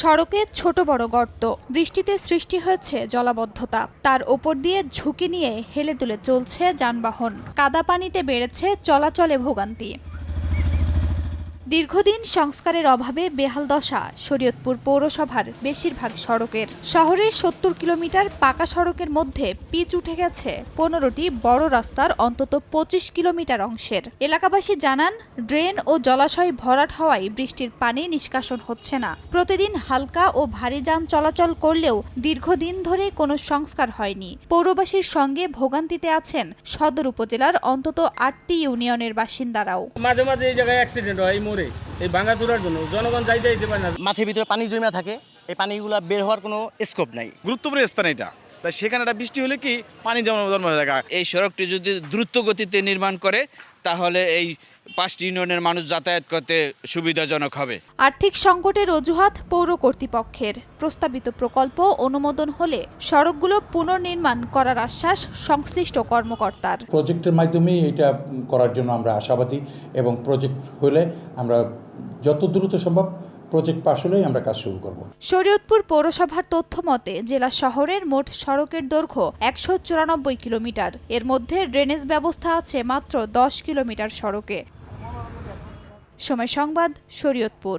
সড়কে ছোট বড় গর্ত। বৃষ্টিতে সৃষ্টি হয়েছে জলাবদ্ধতা। তার ওপর দিয়ে ঝুঁকি নিয়ে হেলে দুলে চলছে যানবাহন। কাদা পানিতে বেড়েছে চলাচলে ভোগান্তি। দীর্ঘদিন সংস্কারের অভাবে বেহাল দশা শরীয়তপুর পৌরসভার বেশিরভাগ সড়কের। শহরের সত্তর কিলোমিটার পাকা সড়কের মধ্যে পিচ উঠে গেছে পনেরোটি বড় রাস্তার, অন্তত পঁচিশ কিলোমিটার অংশের। এলাকাবাসী জানান, ড্রেন ও জলাশয় ভরাট হওয়ায় বৃষ্টির পানি নিষ্কাশন হচ্ছে না। প্রতিদিন হালকা ও ভারী যান চলাচল করলেও দীর্ঘদিন ধরে কোনো সংস্কার হয়নি। পৌরবাসীর সঙ্গে ভোগান্তিতে আছেন সদর উপজেলার অন্তত আটটি ইউনিয়নের বাসিন্দারাও। মাঝে মাঝে এই জায়গায় অ্যাক্সিডেন্ট হয় এই ভাঙা ভাঙাচুরার জন্য। জনগণ যাইতে যেতে পারে না। মাছের ভিতরে পানি জমে থাকে এই পানিগুলো বের হওয়ার কোনো স্কোপ নাই। গুরুত্বপূর্ণ স্থান এটা। তাই সেখানে একটা বৃষ্টি হলে কি পানি জমা জন্ম হয়ে থাকে এই সড়কটি যদি দ্রুত গতিতে নির্মাণ করে তাহলে এই পাঁচটি ইউনিয়নের মানুষ যাতায়াত করতে সুবিধাজনক হবে। আর্থিক সংকটের অজুহাত পৌর কর্তৃপক্ষের। প্রস্তাবিত প্রকল্প অনুমোদন হলে সড়কগুলো পুনর্নির্মাণ করার আশ্বাস সংশ্লিষ্ট কর্মকর্তার। প্রজেক্টের মাধ্যমেই এটা করার জন্য আমরা আশাবাদী এবং প্রজেক্ট হলে আমরা যত দ্রুত সম্ভব প্রজেক্ট পাশ হলেই আমরা কাজ শুরু করব। শরীয়তপুর পৌরসভার তথ্য মতে, জেলা শহরের মোট সড়কের দৈর্ঘ্য একশো চুরানব্বই কিলোমিটার। এর মধ্যে ড্রেনেজ ব্যবস্থা আছে মাত্র দশ কিলোমিটার সড়কে। সময় সংবাদ, শরীয়তপুর।